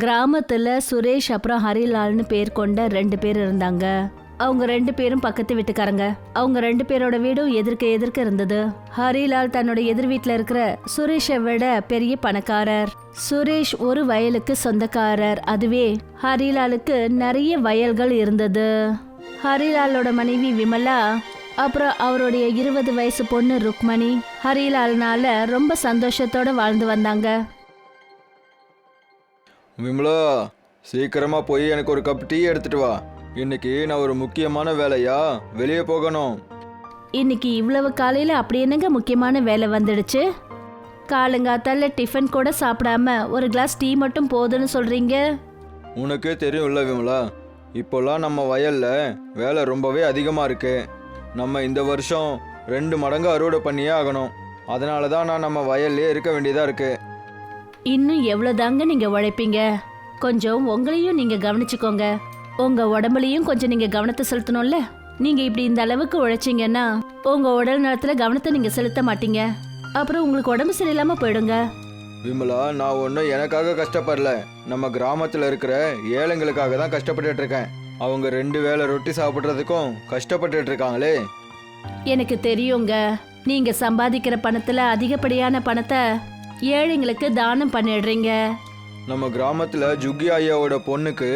கிராமத்துல சுரேஷ் அப்புறம் ஹரிலால்னு பேர் கொண்ட ரெண்டு பேர் இருந்தாங்க. அவங்க ரெண்டு பேரும் பக்கத்து வீட்டுக்காரங்க. அவங்க ரெண்டு பேரோட வீடும் எதிர்க்க எதிர்க்க இருந்தது. ஹரிலால் தன்னோட எதிர் வீட்டில் இருக்கிற சுரேஷை விட பெரிய பணக்காரர். சுரேஷ் ஒரு வயலுக்கு சொந்தக்காரர். அதுவே ஹரிலாலுக்கு நிறைய வயல்கள் இருந்தது. ஹரிலாலோட மனைவி விமலா அப்புறம் அவருடைய இருபது வயசு பொண்ணு ருக்மணி ஹரிலால்னால ரொம்ப சந்தோஷத்தோட வாழ்ந்து வந்தாங்க. விமலா சீக்கிரமா போய் எனக்கு ஒரு கப் டீ எடுத்துட்டு வா. இன்னைக்கு நான் ஒரு முக்கியமான வேலையா? வெளியே போகணும். இன்னைக்கு இவ்வளவு காலையில அப்படி என்னங்க முக்கியமான வேலை வந்துடுச்சு? காலங்காத்தால டிஃபன் கூட சாப்பிடாம ஒரு கிளாஸ் டீ மட்டும் போதுன்னு சொல்றீங்க? உனக்கே தெரியும்ல விமலா இப்போல்லாம் நம்ம வயல்ல வேலை ரொம்பவே அதிகமாக இருக்கு. நம்ம இந்த வருஷம் ரெண்டு மடங்கு அறுவடை பண்ணியே ஆகணும். அதனால தான் நான் நம்ம வயல்லே இருக்க வேண்டியதாக இருக்கு. இன்னும் எவ்வளவுதாங்க நீங்க உழைப்பீங்க? கொஞ்சம் உங்களையும் நீங்க கவனிச்சுக்கோங்க. உங்க உடம்புலயும் கொஞ்சம் நீங்க கவனத்தை செலுத்தணும்ல? நீங்க இப்படி இந்த அளவுக்கு உழைச்சீங்கன்னா உங்க உடல் நலத்துல கவனத்தை நீங்க செலுத்த மாட்டீங்க. அப்புறம் உங்களுக்கு உடம்பு சரியில்லாம போயிடுங்க. விமலா நான் ஒன்றும் எனக்காக கஷ்டப்படல. நம்ம கிராமத்தில் இருக்கிற ஏழைங்களுக்காக தான் கஷ்டப்பட்டுட்டு இருக்கேன். அவங்க ரெண்டு வேளை ரொட்டி சாப்பிட்றதுக்கும் கஷ்டப்பட்டுட்டு இருக்காங்களே. எனக்கு தெரியுங்க. நீங்க சம்பாதிக்கிற பணத்துல அதிகப்படியான பணத்தை ஏழைங்களுக்கு தானம் பண்ணிடுறீங்க. நம்ம கிராமத்துல ஜுக்கி ஐயாவோட பொண்ணுக்கு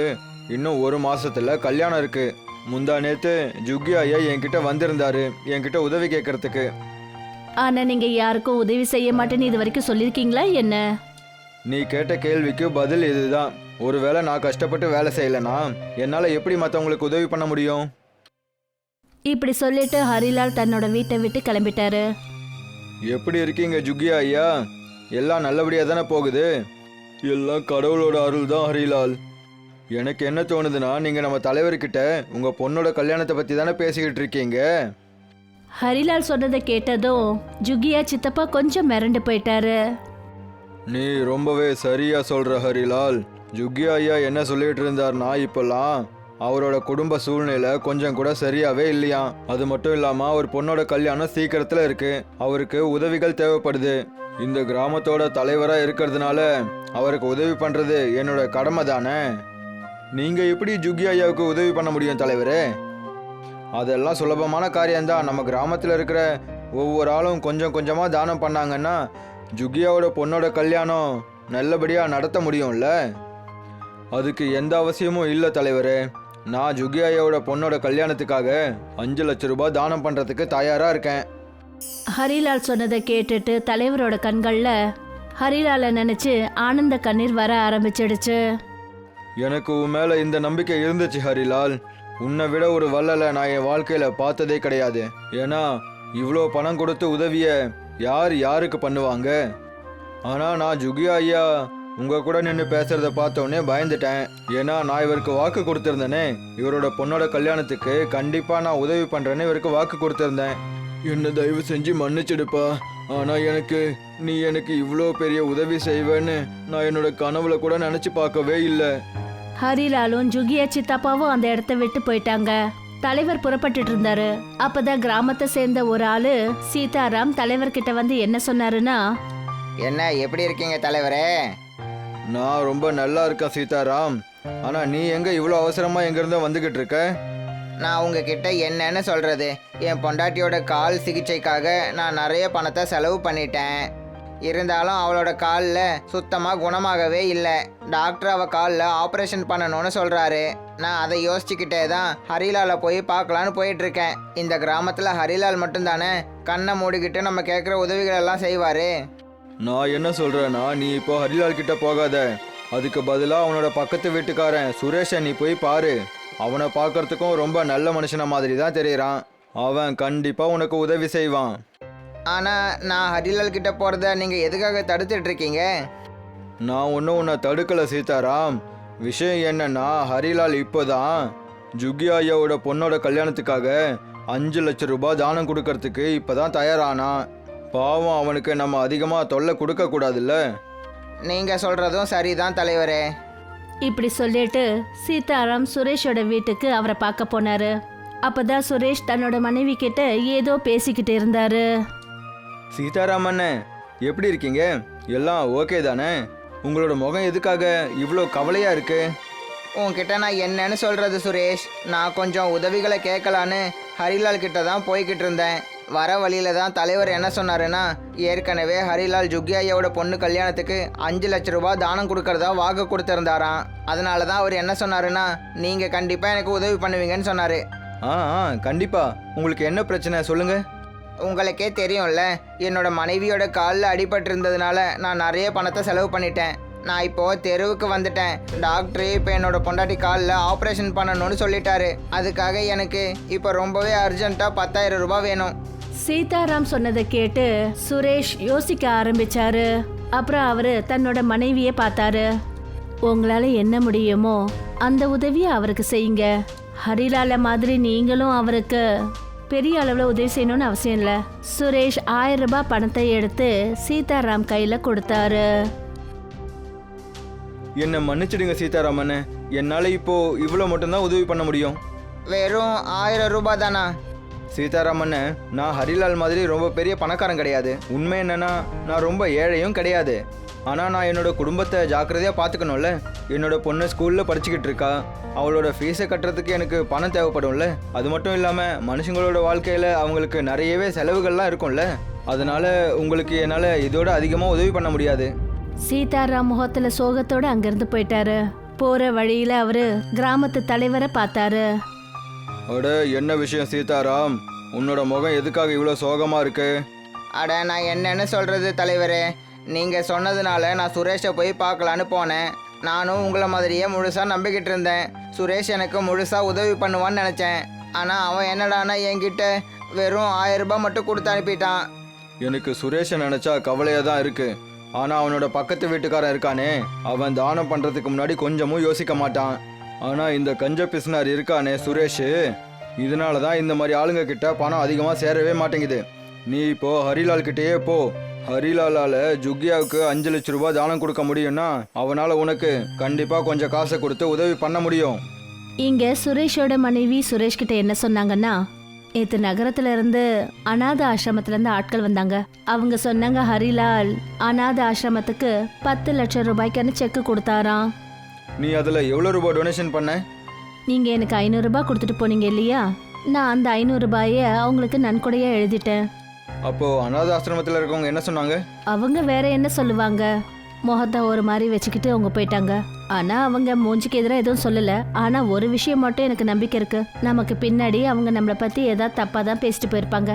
இன்னும் ஒரு மாசத்துல கல்யாணம் இருக்கு. முந்தா நேத்து ஜுக்கி ஐயா என்கிட்ட வந்திருந்தாரு. என்கிட்ட உதவி கேட்கறதுக்கு ஆனா நீங்க யாருக்கும் உதவி செய்ய மாட்டேன்னு இது வரைக்கும் சொல்லிருக்கீங்களா என்ன? நீ கேட்ட கேள்விக்கு பதில் இதுதான். ஒருவேளை நான் கஷ்டப்பட்டு வேலை செய்யலைனா என்னால எப்படி மற்றவங்களுக்கு உதவி பண்ண முடியும்? இப்படி சொல்லிட்டு ஹரிலால் தன்னோட வீட்டை விட்டு கிளம்பிட்டாரு. எப்படி இருக்கீங்க ஜுக்கி ஐயா? எல்லாம் நல்லபடியா தானே போகுது? எல்லாம் கடவுளோட அருள் தான் ஹரிலால். எனக்கு என்ன தோணுதுன்னா நீங்க நம்ம தலைவர்கிட்ட உங்க பொண்ணோட கல்யாணத்தை பத்தி தானே பேசிக்கிட்டு இருக்கீங்க? ஹரிலால் சொன்னதை கேட்டதும் ஜுகியா சித்தப்பா கொஞ்சம் மிரண்டு போயிட்டாரு. நீ ரொம்பவே சரியா சொல்ற ஹரிலால். ஜுக்கி ஐயா என்ன சொல்லிட்டு இருந்தார்னா இப்பெல்லாம் அவரோட குடும்ப சூழ்நிலை கொஞ்சம் கூட சரியாவே இல்லையாம். அது மட்டும் இல்லாம அவர் பொண்ணோட கல்யாணம் சீக்கிரத்துல இருக்கு. அவருக்கு உதவிகள் தேவைப்படுது. இந்த கிராமத்தோட தலைவராக இருக்கிறதுனால அவருக்கு உதவி பண்ணுறது என்னோட கடமை தானே? நீங்கள் எப்படி ஜுகி ஐயாவுக்கு உதவி பண்ண முடியும் தலைவரே? அதெல்லாம் சுலபமான காரியம்தான். நம்ம கிராமத்தில் இருக்கிற ஒவ்வொரு ஆளும் கொஞ்சம் கொஞ்சமாக தானம் பண்ணாங்கன்னா ஜுகியாவோட பொண்ணோட கல்யாணம் நல்லபடியாக நடத்த முடியும்ல? அதுக்கு எந்த அவசியமும் இல்லை தலைவரே. நான் ஜுகியாயோட பொண்ணோட கல்யாணத்துக்காக அஞ்சு லட்ச ரூபாய் தானம் பண்ணுறதுக்கு தயாராக இருக்கேன். ஹரிலால் சொன்னதை கேட்டுட்டு தலைவரோட கண்களில் ஹரிலாலை நினைச்சு ஆனந்த கண்ணீர் வர ஆரம்பிச்சிடுச்சு. எனக்கு உன் மேலே இந்த நம்பிக்கை இருந்துச்சு ஹரிலால். உன்னை விட ஒரு வள்ளலை நான் என் வாழ்க்கையில் பார்த்ததே கிடையாது. ஏன்னா இவ்வளோ பணம் கொடுத்து உதவிய யார் யாருக்கு பண்ணுவாங்க? ஆனால் நான் ஜுகியா ஐயா உங்க கூட நின்று பேசுறத பார்த்தோன்னே பயந்துட்டேன். ஏன்னா நான் இவருக்கு வாக்கு கொடுத்துருந்தேனே. இவரோட பொண்ணோட கல்யாணத்துக்கு கண்டிப்பாக நான் உதவி பண்ணுறேன்னு இவருக்கு வாக்கு கொடுத்துருந்தேன். என்ன தயவு செஞ்சு மன்னிச்சிடுப்பா. ஆனால் எனக்கு நீ எனக்கு இவ்வளோ பெரிய உதவி செய்வேன்னு நான் என்னோட கனவுல கூட நினச்சி பார்க்கவே இல்லை. ஹரிலாலும் ஜுகியா சித்தப்பாவும் அந்த இடத்த விட்டு போயிட்டாங்க. தலைவர் புறப்பட்டுட்டு இருந்தாரு. அப்பதான் கிராமத்தை சேர்ந்த ஒரு ஆளு சீதாராம் தலைவர்கிட்ட வந்து என்ன சொன்னாருன்னா என்ன எப்படி இருக்கீங்க தலைவரே? நான் ரொம்ப நல்லா இருக்கேன் சீதாராம். ஆனா நீ எங்க இவ்வளோ அவசரமா எங்க இருந்தோ வந்துகிட்டு இருக்க? நான் உங்ககிட்ட என்னன்னு சொல்கிறது என் பொண்டாட்டியோட கால் சிகிச்சைக்காக நான் நிறைய பணத்தை செலவு பண்ணிட்டேன். இருந்தாலும் அவளோட காலில் சுத்தமாக குணமாகவே இல்லை. டாக்டர் அவள் காலில் ஆப்ரேஷன் பண்ணணும்னு சொல்கிறாரு நான் அதை யோசிச்சுக்கிட்டே தான் ஹரிலாலை போய் பார்க்கலான்னு போயிட்டுருக்கேன். இந்த கிராமத்தில் ஹரிலால் மட்டும்தானே? கண்ணை மூடிக்கிட்டு நம்ம கேட்குற உதவிகள் எல்லாம் செய்வார். நான் என்ன சொல்கிறேன்னா நீ இப்போ ஹரிலால் கிட்ட போகாத. அதுக்கு பதிலாக அவனோட பக்கத்து வீட்டுக்காரன் சுரேஷை நீ போய் பாரு. அவனை பார்க்கறதுக்கும் ரொம்ப நல்ல மனுஷன மாதிரி தான் தெரியறான். அவன் கண்டிப்பா உனக்கு உதவி செய்வான். ஆனால் நான் ஹரிலால் கிட்ட போகிறத நீங்கள் எதுக்காக தடுத்துட்டு இருக்கீங்க? நான் ஒன்றும் உன்னை தடுக்கல சீதாராம். விஷயம் என்னன்னா ஹரிலால் இப்போதான் ஜுகி ஐயாவோட பொண்ணோட கல்யாணத்துக்காக அஞ்சு லட்ச ரூபாய் தானம் கொடுக்கறதுக்கு இப்போதான் தயாரானான் பாவம் அவனுக்கு நம்ம அதிகமாக தொல்லை கொடுக்க கூடாதுல்ல நீங்கள் சொல்கிறதும் சரிதான் தலைவரே. இப்படி சொல்லிட்டு சீதாராம் சுரேஷோட வீட்டுக்கு அவரை பார்க்க போனாரு. அப்பதான் சுரேஷ் தன்னோட மனைவி கிட்ட ஏதோ பேசிக்கிட்டு இருந்தாரு. சீதாராம் அண்ணே எப்படி இருக்கீங்க? எல்லாம் ஓகே தானே? உங்களோட முகம் எதுக்காக இவ்வளோ கவலையா இருக்கு? உன்கிட்ட நான் என்னன்னு சொல்கிறது சுரேஷ். நான் கொஞ்சம் உதவிகளை கேட்கலான்னு ஹரிலால் கிட்ட தான் போய்கிட்டு இருந்தேன். வர வழியில தான் தலைவர் என்ன சொன்னாருன்னா ஏற்கனவே ஹரிலால் ஜுக்கியாயோட பொண்ணு கல்யாணத்துக்கு அஞ்சு லட்ச ரூபாய் தானம் கொடுக்கறதா வாக்கு கொடுத்துருந்தாராம். அதனால தான் அவர் என்ன சொன்னாருன்னா நீங்கள் கண்டிப்பாக எனக்கு உதவி பண்ணுவீங்கன்னு சொன்னார். ஆ ஆ கண்டிப்பா. உங்களுக்கு என்ன பிரச்சனை சொல்லுங்க. உங்களுக்கே தெரியும்ல என்னோட மனைவியோட காலில் அடிபட்டிருந்ததுனால நான் நிறைய பணத்தை செலவு பண்ணிட்டேன். நான் இப்போ தெருவுக்கு வந்துட்டேன். டாக்டர் இப்போ என்னோட பொண்டாட்டி காலில் ஆப்ரேஷன் பண்ணணும்னு சொல்லிட்டாரு. அதுக்காக எனக்கு இப்போ ரொம்பவே அர்ஜென்ட்டாக பத்தாயிரம் ரூபாய் வேணும். சீதாராம் சொன்னதை கேட்டு சுரேஷ் யோசிக்க ஆரம்பிச்சாரு. அப்புறம் அவரு தன்னோட மனைவியை பார்த்தாரு. உங்களால என்ன முடியுமோ அந்த உதவியை அவருக்கு செய்யுங்க. ஹரிலால மாதிரி நீங்களும் அவருக்கு பெரிய அளவில் உதவி செய்யணும்னு அவசியம் இல்லை. சுரேஷ் ஆயிரம் ரூபாய் பணத்தை எடுத்து சீதாராம் கையில கொடுத்தாரு. என்னை மன்னிச்சிடுங்க சீதாராமன் என்னால் இப்போ இவ்வளோ மட்டும்தான் உதவி பண்ண முடியும். வெறும் ஆயிரம் ரூபாய் தானா? சீதாராமன் நான் ஹரிலால் மாதிரி ரொம்ப பெரிய பணக்காரன் கிடையாது. உண்மை என்னன்னா நான் ரொம்ப ஏழையும் கிடையாது. ஆனால் நான் என்னோட குடும்பத்தை ஜாக்கிரதையாக பார்த்துக்கணும்ல என்னோட பொண்ணு ஸ்கூலில் படிச்சுக்கிட்டு இருக்கா. அவளோட ஃபீஸை கட்டுறதுக்கு எனக்கு பணம் தேவைப்படும்ல? அது மட்டும் இல்லாமல் மனுஷங்களோட வாழ்க்கையில் அவங்களுக்கு நிறையவே செலவுகள்லாம் இருக்கும்ல? அதனால உங்களுக்கு என்னால் இதோட அதிகமாக உதவி பண்ண முடியாது. சீதாராம் முகத்துல சோகத்தோட அங்கிருந்து போயிட்டாரு. போற வழியில அவரு கிராமத்து தலைவரை பார்த்தாரு. அட என்ன விஷயம் சீதாராம்? உன்னோட முகம் எதுக்காக இவ்வளோ சோகமாக இருக்கு? அட நான் என்னன்னு சொல்கிறது தலைவரே நீங்கள் சொன்னதுனால நான் சுரேஷை போய் பார்க்கலான்னு போனேன். நானும் உங்களை மாதிரியே முழுசாக நம்பிக்கிட்டு இருந்தேன். சுரேஷ் எனக்கு முழுசாக உதவி பண்ணுவான்னு நினச்சேன். ஆனால் அவன் என்னடானா என்கிட்ட வெறும் ஆயிரம் ரூபாய் மட்டும் கொடுத்து அனுப்பிட்டான். எனக்கு சுரேஷை நினச்சா கவலையாக தான் இருக்கு. ஆனால் அவனோட பக்கத்து வீட்டுக்காரன் இருக்கானே அவன் தானம் பண்ணுறதுக்கு முன்னாடி கொஞ்சமும் யோசிக்க மாட்டான். ஆனால் இந்த கஞ்ச பிசினார் இருக்கானே சுரேஷ்? இதனால தான் இந்த மாதிரி ஆளுங்க கிட்ட பணம் அதிகமாக சேரவே மாட்டேங்குது. நீ இப்போ ஹரிலால் கிட்டேயே போ. ஹரிலாலால ஜுக்கியாவுக்கு அஞ்சு லட்ச ரூபாய் தானம் கொடுக்க முடியும்னா அவனால உனக்கு கண்டிப்பா கொஞ்சம் காசை கொடுத்து உதவி பண்ண முடியும். இங்க சுரேஷோட மனைவி சுரேஷ் கிட்ட என்ன சொன்னாங்கன்னா நேற்று நகரத்துல இருந்து அநாத ஆசிரமத்துல இருந்து ஆட்கள் வந்தாங்க. அவங்க சொன்னாங்க ஹரிலால் அநாத ஆசிரமத்துக்கு பத்து லட்சம் ரூபாய்க்கான செக் கொடுத்தாராம். நீ அதுல எவ்வளோ ரூபாய் டொனேஷன் பண்ண? நீங்க எனக்கு ஐநூறு ரூபாய் கொடுத்துட்டு போனீங்க இல்லையா? நான் அந்த ஐநூறு ரூபாய அவங்களுக்கு நன்கொடையா எழுதிட்டேன். அப்போ அனாத ஆசிரமத்தில் இருக்கவங்க என்ன சொன்னாங்க? அவங்க வேற என்ன சொல்லுவாங்க? முகத்தை ஒரு மாதிரி வச்சுக்கிட்டு அவங்க போயிட்டாங்க. ஆனா அவங்க மூஞ்சிக்கு எதிராக எதுவும் சொல்லல. ஆனா ஒரு விஷயம் மட்டும் எனக்கு நம்பிக்கை இருக்கு. நமக்கு பின்னாடி அவங்க நம்மளை பத்தி ஏதாவது தப்பா தான் பேசிட்டு போயிருப்பாங்க.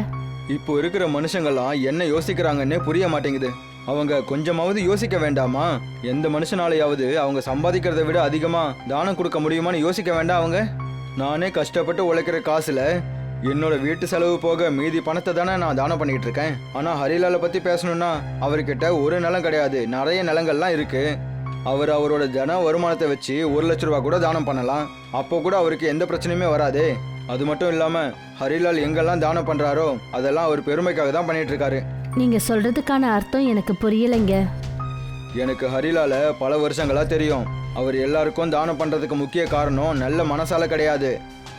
இப்போ இருக்கிற மனுஷங்கள்லாம் என்ன யோசிக்கிறாங்கன்னே புரிய மாட்டேங்குது. அவங்க கொஞ்சமாவது யோசிக்க வேண்டாமா? எந்த மனுஷனாலையாவது அவங்க சம்பாதிக்கிறத விட அதிகமா தானம் கொடுக்க முடியுமான்னு யோசிக்க வேண்டாம் அவங்க? நானே கஷ்டப்பட்டு உழைக்கிற காசுல என்னோட வீட்டு செலவு போக மீதி பணத்தை தானே நான் தானம் பண்ணிட்டு இருக்கேன். ஆனா ஹரிலாலை பத்தி பேசணும்னா அவர்கிட்ட ஒரு நிலம் கிடையாது. நிறைய நிலங்கள்லாம் இருக்கு. அவர் அவரோட ஜன வருமானத்தை வச்சு ஒரு லட்ச ரூபா கூட தானம் பண்ணலாம். அப்போ கூட அவருக்கு எந்த பிரச்சனையுமே வராதே. அது மட்டும் இல்லாம ஹரிலால் எங்கெல்லாம் தானம் பண்றாரோ அதெல்லாம் அவர் பெருமைக்காக தான் பண்ணிட்டு இருக்காரு. நீங்க சொல்றதுக்கான அர்த்தம் எனக்கு புரியலைங்க. எனக்கு ஹரிலால பல வருஷங்களா தெரியும். அவர் எல்லாருக்கும் தானம் பண்றதுக்கு முக்கிய காரணம் நல்ல மனசால கிடையாது.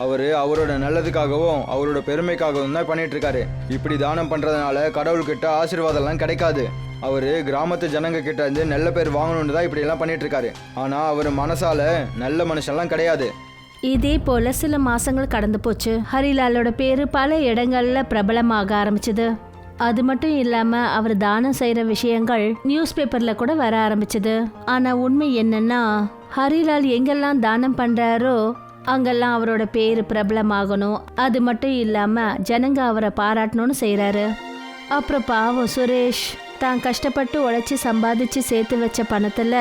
அவர் அவரோட நல்லதுக்காகவும் அவரோட பெருமைக்காகவும் தான் பண்ணிட்டு இருக்காரு இப்படி தானம் பண்றதுனால கடவுள்கிட்ட ஆசீர்வாதம்லாம் கிடைக்காது. அவர் கிராமத்து ஜனங்க கிட்ட இருந்து நல்ல பேர் வாங்கணும்னு தான் இப்படி எல்லாம் பண்ணிட்டு இருக்காரு ஆனா அவர் மனசால நல்ல மனுஷன்லாம் கிடையாது. இதே போல சில மாசங்கள் கடந்து போச்சு. ஹரிலாலோட பேரு பல இடங்கள்ல பிரபலமாக ஆரம்பிச்சது. அது மட்டும் இல்லாம அவர் தானம் செய்யற விஷயங்கள் நியூஸ் பேப்பர்ல கூட வர ஆரம்பிச்சது. ஆனா உண்மை என்னன்னா ஹரிலால் எங்கெல்லாம் தானம் பண்றாரோ அங்கெல்லாம் அவரோட பேரு பிரபலமாகணும். அது மட்டும் இல்லாம ஜனங்க அவரை பாராட்டணும்னு செய்யறாரு அப்புறம் பாவம் சுரேஷ் தான் கஷ்டப்பட்டு உழைச்சி சம்பாதிச்சு சேர்த்து வச்ச பணத்துல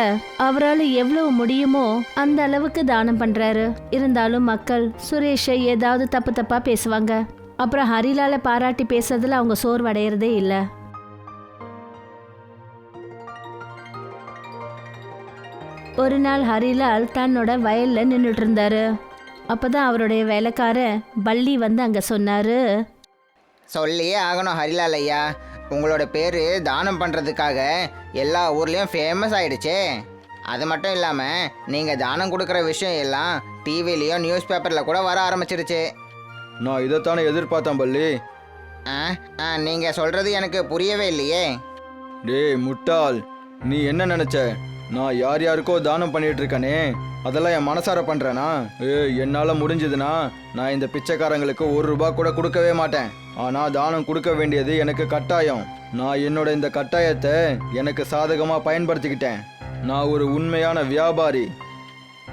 அவரால் எவ்வளவு முடியுமோ அந்த அளவுக்கு தானம் பண்றாரு. இருந்தாலும் மக்கள் சுரேஷை ஏதாவது தப்பு தப்பா பேசுவாங்க. அப்புறம் ஹரிலால பாராட்டி பேசுறதுல அவங்க சோர்வடையறதே இல்லை. ஒரு நாள் ஹரிலால் தன்னோட வயல்ல நின்றுட்டு இருந்தாரு அப்பதான் அவருடைய வேலைக்காரன் பள்ளி வந்து அங்க சொன்னாரு. சொல்லியே ஆகணும் ஹரிலால் ஐயா. உங்களோட பேர் தானம் பண்ணுறதுக்காக எல்லா ஊர்லேயும் ஃபேமஸ் ஆயிடுச்சே. அது மட்டும் இல்லாமல் நீங்கள் தானம் கொடுக்குற விஷயம் எல்லாம் டிவிலையும் நியூஸ் பேப்பரில் கூட வர ஆரம்பிச்சிருச்சு. நான் இதைத்தானே எதிர்பார்த்தேன் பள்ளி ஆ ஆ நீங்கள் சொல்கிறது எனக்கு புரியவே இல்லையே. டேய் முட்டாள். நீ என்ன நினைச்ச? நான் யார் யாருக்கோ தானம் பண்ணிட்டு இருக்கேனே அதெல்லாம் என் மனசார பண்றேனா? ஏ என்னால முடிஞ்சதுன்னா நான் இந்த பிச்சைக்காரங்களுக்கு ஒரு ரூபாய் கூட கொடுக்கவே மாட்டேன். ஆனா தானம் கொடுக்க வேண்டியது எனக்கு கட்டாயம். நான் என்னோட இந்த கட்டாயத்தை எனக்கு சாதகமா பயன்படுத்திக்கிட்டேன். நான் ஒரு உண்மையான வியாபாரி.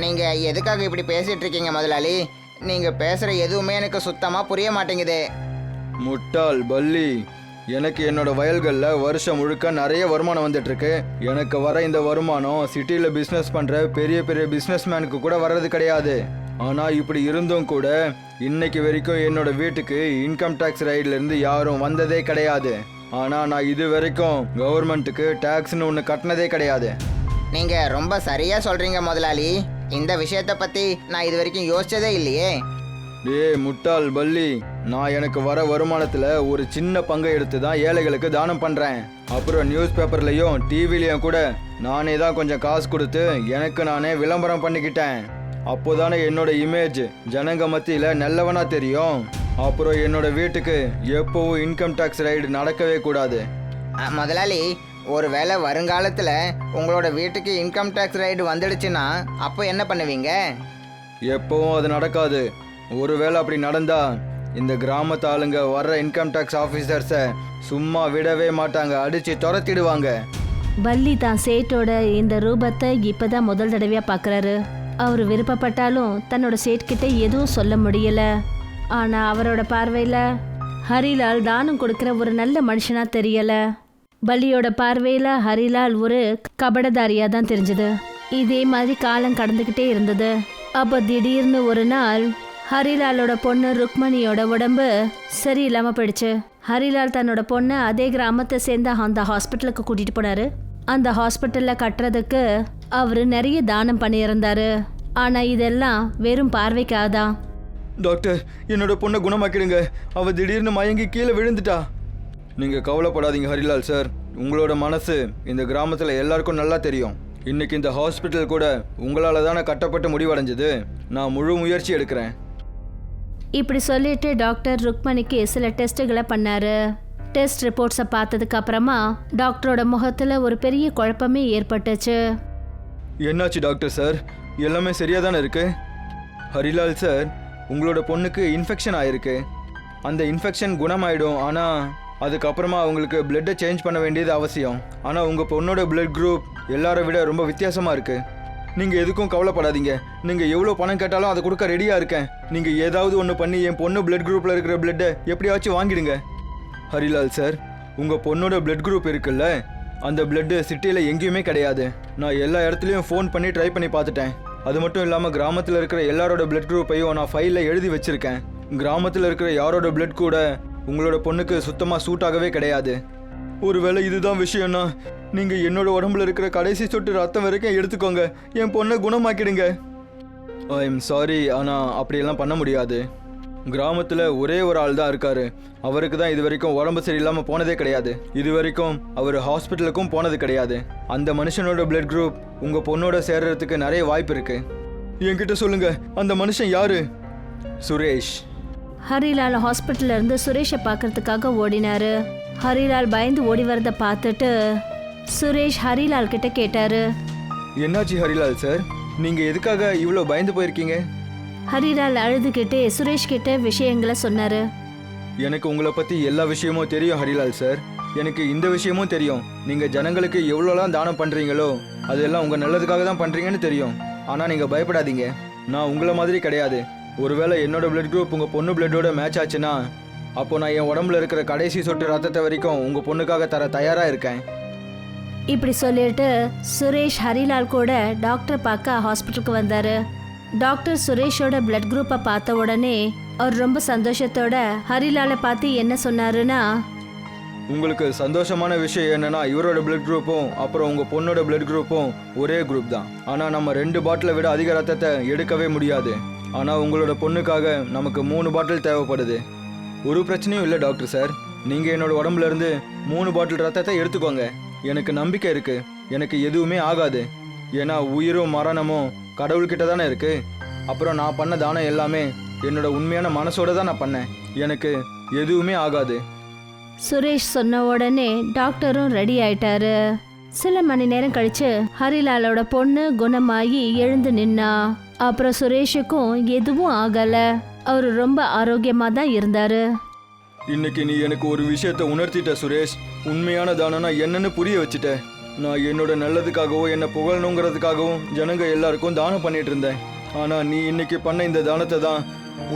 நீங்க எதுக்காக இப்படி பேசிட்டு இருக்கீங்க முதலாளி? நீங்க பேசுற எதுவுமே எனக்கு சுத்தமா புரிய மாட்டேங்குது. முட்டாள் பல்லி. எனக்கு என்னோட வயல்களில் வருஷம் முழுக்க நிறைய வருமானம் வந்துட்டு இருக்கு எனக்கு வர இந்த வருமானம் சிட்டியில் பிஸ்னஸ் பண்ணுற பெரிய பெரிய பிஸ்னஸ்மேனுக்கு கூட வர்றது கிடையாது. ஆனால் இப்படி இருந்தும் கூட இன்னைக்கு வரைக்கும் என்னோட வீட்டுக்கு இன்கம் டேக்ஸ் இருந்து யாரும் வந்ததே கிடையாது. ஆனால் நான் இது வரைக்கும் கவர்மெண்ட்டுக்கு டேக்ஸ்னு ஒன்று கட்டினதே கிடையாது. நீங்க ரொம்ப சரியா சொல்றீங்க முதலாளி. இந்த விஷயத்த பத்தி நான் இது வரைக்கும் யோசிச்சதே இல்லையே. டேய் முட்டாள் பல்லி. நான் எனக்கு வர வருமானத்துல ஒரு சின்ன பங்கை எடுத்து தான் ஏழைகளுக்கு தானம் பண்றேன். அப்புறம் நியூஸ் பேப்பர்லயும் டிவிலையும் கூட நானே தான் கொஞ்சம் காசு கொடுத்து எனக்கு நானே விளம்பரம் பண்ணிக்கிட்டேன். அப்போதானே என்னோட இமேஜ் ஜனங்க மத்தியில நல்லவனா தெரியும். அப்புறம் என்னோட வீட்டுக்கு எப்பவும் இன்கம் டேக்ஸ் ரைடு நடக்கவே கூடாது. முதலாளி ஒருவேளை வருங்காலத்துல உங்களோட வீட்டுக்கு இன்கம் டேக்ஸ் ரைடு வந்துடுச்சுன்னா அப்போ என்ன பண்ணுவீங்க? எப்பவும் அது நடக்காது. ஒருவேளை அப்படி நடந்தா இந்த கிராமத்து ஆளுங்க வர்ற இன்கம் டேக்ஸ் ஆஃபீஸர்ஸை சும்மா விடவே மாட்டாங்க. அடிச்சு துரத்திடுவாங்க. பல்லி தான் சேட்டோட இந்த ரூபத்தை இப்பதான் முதல் தடவையா பார்க்கறாரு அவர் விருப்பப்பட்டாலும் தன்னோட சேட் கிட்ட எதுவும் சொல்ல முடியல. ஆனா அவரோட பார்வையில ஹரிலால் தானம் கொடுக்கிற ஒரு நல்ல மனுஷனா தெரியல. பலியோட பார்வையில் ஹரிலால் ஒரு கபடதாரியாக தான் தெரிஞ்சது. இதே மாதிரி காலம் கடந்துக்கிட்டே இருந்தது. அப்போ திடீர்னு ஒரு நாள் ஹரிலாலோட பொண்ணு ருக்மணியோட உடம்பு சரியில்லாமல் போயிடுச்சு. ஹரிலால் தன்னோட பொண்ணை அதே கிராமத்தை சேர்ந்த அந்த ஹாஸ்பிட்டலுக்கு கூட்டிகிட்டு போனாரு. அந்த ஹாஸ்பிட்டலில் கட்டுறதுக்கு அவர் நிறைய தானம் பண்ணியிருந்தாரு. ஆனால் இதெல்லாம் வெறும் பார்வைக்காதான் டாக்டர் என்னோட பொண்ணை குணமாக்கிடுங்க. அவள் திடீர்னு மயங்கி கீழே விழுந்துட்டா. நீங்க கவலைப்படாதீங்க ஹரிலால் சார். உங்களோட மனசு இந்த கிராமத்துல எல்லாருக்கும் நல்லா தெரியும். இன்னைக்கு இந்த ஹாஸ்பிட்டல் கூட உங்களால தானே கட்டப்பட்டு முடிவடைஞ்சது. நான் முழு முயற்சி எடுக்கிறேன். இப்படி சொல்லிட்டு டாக்டர் ருக்மணிக்கு சில டெஸ்ட்டுகளை பண்ணாரு. டெஸ்ட் ரிப்போர்ட்ஸை பார்த்ததுக்கு அப்புறமா டாக்டரோட முகத்துல ஒரு பெரிய குழப்பமே ஏற்பட்டுச்சு. என்னாச்சு டாக்டர் சார்? எல்லாமே சரியா தானே இருக்கு? ஹரிலால் சார் உங்களோட பொண்ணுக்கு இன்ஃபெக்ஷன் ஆயிருக்கு. அந்த இன்ஃபெக்ஷன் குணமாயிடும் ஆனால் அதுக்கப்புறமா அவங்களுக்கு பிளட்டை சேஞ்ச் பண்ண வேண்டியது அவசியம். ஆனால் உங்கள் பொண்ணோட பிளட் குரூப் எல்லாரை விட ரொம்ப வித்தியாசமாக இருக்குது நீங்கள் எதுக்கும் கவலைப்படாதீங்க. நீங்கள் எவ்வளோ பணம் கேட்டாலும் அதை கொடுக்க ரெடியாக இருக்கேன். நீங்கள் ஏதாவது ஒன்று பண்ணி என் பொண்ணு பிளட் குரூப்பில் இருக்கிற பிளட்டை எப்படியாச்சும் வாங்கிடுங்க. ஹரிலால் சார் உங்கள் பொண்ணோட பிளட் குரூப் இருக்குல்ல? அந்த பிளட்டு சிட்டியில் எங்கேயுமே கிடையாது. நான் எல்லா இடத்துலையும் ஃபோன் பண்ணி ட்ரை பண்ணி பார்த்துட்டேன். அது மட்டும் இல்லாமல் கிராமத்தில் இருக்கிற எல்லாரோட பிளட் குரூப்பையும் நான் ஃபைலில் எழுதி வச்சுருக்கேன். கிராமத்தில் இருக்கிற யாரோட பிளட் கூட உங்களோட பொண்ணுக்கு சுத்தமாக சூட் ஆகவே கிடையாது. ஒருவேளை இதுதான் விஷயம்னா நீங்கள் என்னோட உடம்புல இருக்கிற கடைசி சொட்டு ரத்தம் வரைக்கும் எடுத்துக்கோங்க. என் பொண்ணை குணமாக்கிடுங்க. ஐ எம் சாரி ஆனால் அப்படியெல்லாம் பண்ண முடியாது. கிராமத்தில் ஒரே ஒரு ஆள் தான் இருக்காரு. அவருக்கு தான் இது வரைக்கும் உடம்பு சரியில்லாமல் போனதே கிடையாது. இது வரைக்கும் அவர் ஹாஸ்பிட்டலுக்கும் போனது கிடையாது. அந்த மனுஷனோட பிளட் குரூப் உங்கள் பொண்ணோட சேர்றதுக்கு நிறைய வாய்ப்பு இருக்குது என்கிட்ட சொல்லுங்கள் அந்த மனுஷன் யாரு? சுரேஷ். ஹரிலால் ஹாஸ்பிட்டல்ல இருந்து சுரேஷை பார்க்கறதுக்காக ஓடினாரு. ஹரிலால் பயந்து ஓடி வரத பார்த்துட்டு சுரேஷ் ஹரிலால் கிட்ட கேட்டாரு. என்னாச்சு ஹரிலால் சார்? நீங்கள் எதுக்காக இவ்வளோ பயந்து போயிருக்கீங்க? ஹரிலால் அழுதுகிட்டே சுரேஷ் கிட்ட விஷயங்களை சொன்னாரு. எனக்கு உங்களை பற்றி எல்லா விஷயமும் தெரியும் ஹரிலால் சார். எனக்கு இந்த விஷயமும் தெரியும். நீங்கள் ஜனங்களுக்கு எவ்வளோலாம் தானம் பண்ணுறீங்களோ அதெல்லாம் உங்கள் நல்லதுக்காக தான் பண்ணுறீங்கன்னு தெரியும். ஆனால் நீங்கள் பயப்படாதீங்க. நான் உங்களை மாதிரி கிடையாது. ஒருவேளை என்னோட பிளட் குரூப் உங்கள் பொண்ணு பிளட்டோட மேட்ச் ஆச்சுன்னா அப்போ நான் என் உடம்புல இருக்கிற கடைசி சொட்டு ரத்தத்தை வரைக்கும் உங்கள் பொண்ணுக்காக தர தயாராக இருக்கேன். இப்படி சொல்லிட்டு சுரேஷ் ஹரிலால் கூட டாக்டர் பார்க்க ஹாஸ்பிட்டலுக்கு வந்தாரு. டாக்டர் சுரேஷோட பிளட் குரூப்பை பார்த்த உடனே அவர் ரொம்ப சந்தோஷத்தோட ஹரிலாலை பார்த்து என்ன சொன்னாருன்னா உங்களுக்கு சந்தோஷமான விஷயம் என்னன்னா இவரோட பிளட் குரூப்பும் அப்புறம் உங்கள் பொண்ணோட பிளட் குரூப்பும் ஒரே குரூப் தான். ஆனால் நம்ம ரெண்டு பாட்டிலை விட அதிக ரத்தத்தை எடுக்கவே முடியாது. ஆனால் உங்களோட பொண்ணுக்காக நமக்கு மூணு பாட்டில் தேவைப்படுது. ஒரு பிரச்சனையும் இல்லை டாக்டர் சார். நீங்கள் என்னோட உடம்புலேருந்து மூணு பாட்டில் ரத்தத்தை எடுத்துக்கோங்க. எனக்கு நம்பிக்கை இருக்குது எனக்கு எதுவுமே ஆகாது. ஏன்னா உயிரும் மரணமும் கடவுள்கிட்ட தானே இருக்குது அப்புறம் நான் பண்ண தானம் எல்லாமே என்னோட உண்மையான மனசோட தான் நான் பண்ணேன். எனக்கு எதுவுமே ஆகாது. சுரேஷ் சொன்ன உடனே டாக்டரும் ரெடி ஆயிட்டாரு. சில மணி நேரம் கழிச்சு ஹரிலாலோட பொண்ணு குணமாயி எழுந்து நின்னா. அப்புறம் சுரேஷுக்கும் எதுவும் ஆகல. அவரு ரொம்ப ஆரோக்கியமா தான் இருந்தாரு. இன்னைக்கு நீ எனக்கு ஒரு விஷயத்த உணர்த்திட்ட சுரேஷ். உண்மையான தானம்னா என்னன்னு புரிய வச்சுட்ட. நான் என்னோட நல்லதுக்காகவும் என்னை புகழணுங்கிறதுக்காகவும் ஜனங்க எல்லாருக்கும் தானம் பண்ணிட்டு இருந்தேன். ஆனா நீ இன்னைக்கு பண்ண இந்த தானத்தை தான்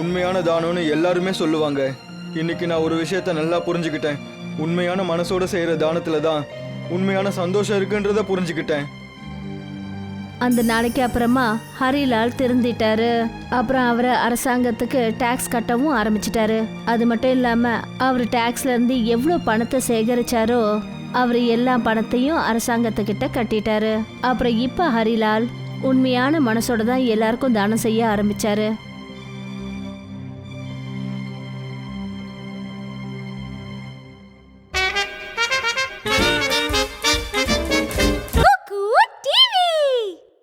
உண்மையான தானம்னு எல்லாருமே சொல்லுவாங்க. இன்னைக்கு நான் ஒரு விஷயத்த நல்லா புரிஞ்சுக்கிட்டேன். உண்மையான மனசோட செய்யற தானத்துல தான் உண்மையான சந்தோஷம் இருக்குன்றத புரிஞ்சுக்கிட்டேன். அந்த நாளைக்கு அப்புறமா ஹரிலால் திருந்திட்டாரு. அப்புறம் அவரை அரசாங்கத்துக்கு டாக்ஸ் கட்டவும் ஆரம்பிச்சிட்டாரு. அது மட்டும் இல்லாம அவர் டாக்ஸ்ல இருந்து எவ்வளோ பணத்தை சேகரிச்சாரோ அவர் எல்லா பணத்தையும் அரசாங்கத்துக்கிட்ட கட்டிட்டாரு. அப்புறம் இப்ப ஹரிலால் உண்மையான மனசோட தான் எல்லாருக்கும் தானம் செய்ய ஆரம்பிச்சாரு.